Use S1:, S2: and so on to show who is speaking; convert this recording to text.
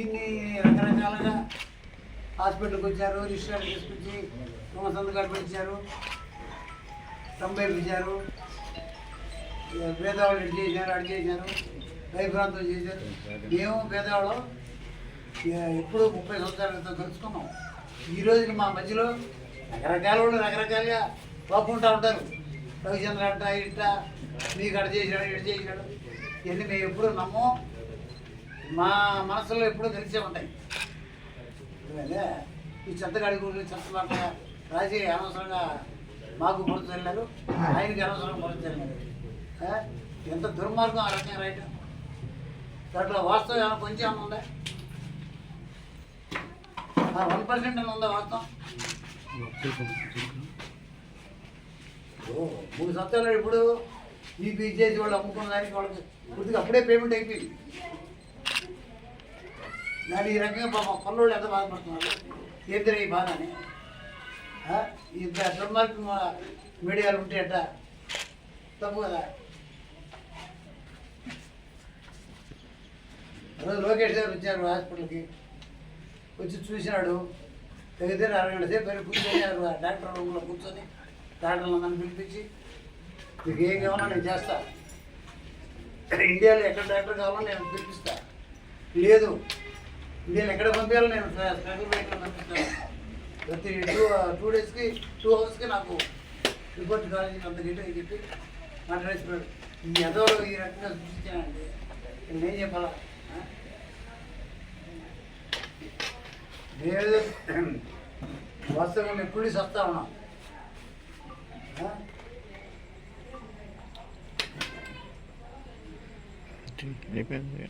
S1: దీన్ని రకరకాలుగా హాస్పిటల్కి వచ్చారు రిజిస్టర్ తీసుకొచ్చి తమ సంతకాలు పెట్టించారు తొంభై పేదవాళ్ళు ఇటు చేశారు అటు చేశారు భయభ్రాంతం చేశారు. మేము పేదవాళ్ళం ఎప్పుడు ముప్పై సంవత్సరాల క్రితం కలుసుకున్నాం. ఈ రోజుకి మా మధ్యలో రకరకాల వాళ్ళు రకరకాలుగా పాపుకుంటూ ఉంటారు. రవిచంద్ర అంట ఇట్ట మీకు అడ చేశాడు ఇటు చేశాడు. ఇవన్నీ మేము ఎప్పుడు నమ్మం. మా మనసులో ఎప్పుడూ తెలిసే ఉంటాయి. అదే ఈ చెత్తగాడి గురించి చెత్తలాట రాసి అనవసరంగా మాకు గుర్తు వెళ్ళారు ఆయనకి అనవసరంగా గుర్తు చెల్లారు ఎంత దుర్మార్గం ఆ రకంగా రైట్ దాంట్లో వాస్తవం ఏమైనా కొంచెం ఏమైనా ఉందా? వన్ పర్సెంట్ అని ఉందా వాస్తవం? మూడు సంవత్సరాలు ఇప్పుడు ఈ చేసి వాళ్ళు అమ్ముకున్న దానికి వాళ్ళకి పూర్తిగా అప్పుడే పేమెంట్ అయిపోయింది. దాని ఈ రకంగా పాపం కొల్లోళ్ళు ఎంత బాధపడుతున్నారు? ఏంటిరా ఈ బాధ అని? ఆ? ఇంత దుర్మార్గం మీడియాలు ఉంటే అట్ట తప్పు కదా? రోజు లోకేష్ గారు వచ్చారు హాస్పిటల్కి. వచ్చి చూసినాడు. దగ్గర అరగంట సేపు కూర్చొని ఆ డాక్టర్ రూమ్లో కూర్చొని డాక్టర్లు నన్ను పిలిపించి మీకు ఏం కావాలో నేను చేస్తా. ఇండియాలో ఎక్కడ డాక్టర్ కావాలో నేను పిలిపిస్తా. లేదు ఇండియాలో ఎక్కడ పంపించాలో నేను స్పెషల్ వెహికల్ పంపిస్తాను ప్రతి టూ టూ డేస్కి టూ అవర్స్కి నాకు రిపోర్ట్ కాలేజీ అంత గిట్ట చెప్పి మాట్లాడేసినాడు ఈ ఎదవలు ఈ రకంగా సృష్టించానండి నేనేం చెప్పాలా ఆ? నేను వాస్తవంగా నేను కుళ్ళి సస్తా ఉన్నా ఆ?
S2: అయిపోయింది